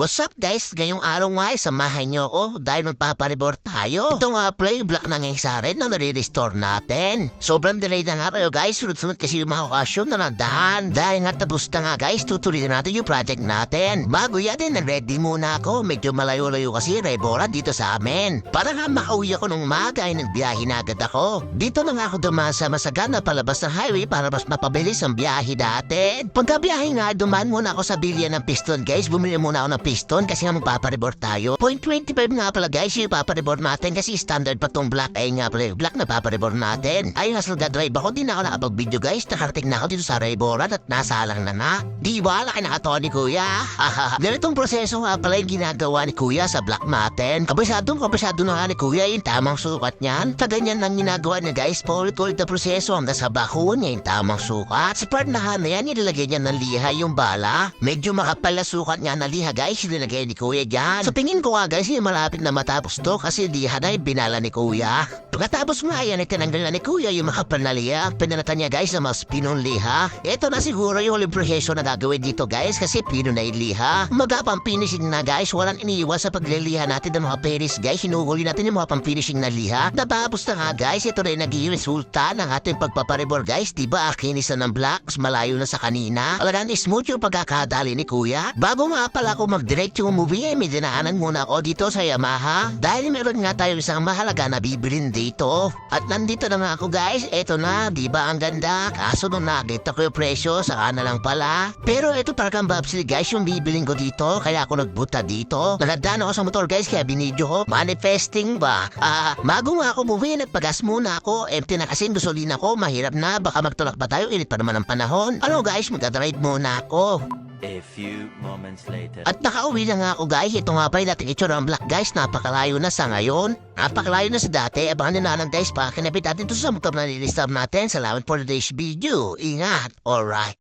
What's up guys? Ngayong araw nga ay samahan nyo ako dahil magpaparibor tayo. Ito nga play block na ngayon sa rin na nare-restore natin. Sobrang delay na nga kayo guys. Sunod-sunod kasi yung mga okasyon na nandahan. Dahil nga tapos na nga guys, tutuloy na natin yung project natin. Bago yan din, ready muna ako. Medyo malayo-layo kasi Rebora dito sa amin. Para nga makauwi ako nung maga ay nagbiyahe na agad ako. Dito na nga ako dumaan sa masagana palabas ng highway para mas mapabilis ang biyahe natin. Pagkabiyahe nga, dumaan muna ako sa bilya ng piston guys. Bumili muna ako ng piston kasi nga magpaparibor tayo. Point 25 nga pala guys yung paparibor natin kasi standard pa tong black ay nga pala black na paparibor natin. Ay nga drive ako, di na ako nakapag-video guys. Nakarating na ako dito sa Rayboran at nasalang na na. Di ba? Laki nakatawa ni Kuya. Ganitong proseso nga pala yung ginagawa ni Kuya sa black natin. Kabisadong kabisado na nga ni Kuya yung tamang sukat niyan. Sa ganyan lang ginagawa niya guys. Paulit-ulit na proseso hanggang sa bakon niya yung tamang sukat. Sa part na na yan, nilalagay niya ng liha yung bala. Medyo makapal na sukat niya na liha guys. Nilalagay ni Kuya dyan. Sa tingin ko nga guys, yung malapit na matapos to kasi liha na yung binala ni Kuya. Pagkatapos nga yan, itinanggal na ni Kuya yung makapal na liha. Pinalatan niya guys na mas pinong liha. Ito na siguro yung huling proseso na gagawin dito guys kasi pino na yung liha. Finishing na guys, walang iniiwan sa pagliliha natin ng mga peris guys. Hinuhuli natin yung mga pang finishing na liha. Natapos na nga guys, ito na yung naging resulta ng ating pagpaparibor guys. Diba akinisan ng black, mas malayo na sa kanina. Talagang smooth yung pagkakadali ni Kuya. Bago nga pala ako mag-direct yung movie, eh, may dinaanan muna ako dito sa Yamaha. Dahil meron nga tayo isang mahalaga na bibilin dito. At nandito na nga ako guys, eto na, di ba ang ganda? Kaso nung nakita ko yung presyo, saka na lang pala. Pero ito talagang babsili guys yung bibiling ko dito, kaya ako nagbuta dito. Naladaan ako sa motor guys, kaya binidyo ko. Manifesting ba? Ah, mago nga ako umuwi, nagpagas muna ako. Empty na kasi gasolina ko, mahirap na, baka magtulak pa tayo, init pa naman ang panahon. Ano guys, magdadrive muna ako. A few moments later. At nakauwi na nga ako guys. Ito nga pa yung dating itsura ng black guys. Napakalayo na sa ngayon. Napakalayo na sa dati. Abangan na lang guys pa. Kinapit natin to sa motor na nilistar natin. Salamat for today's video. Ingat. Alright.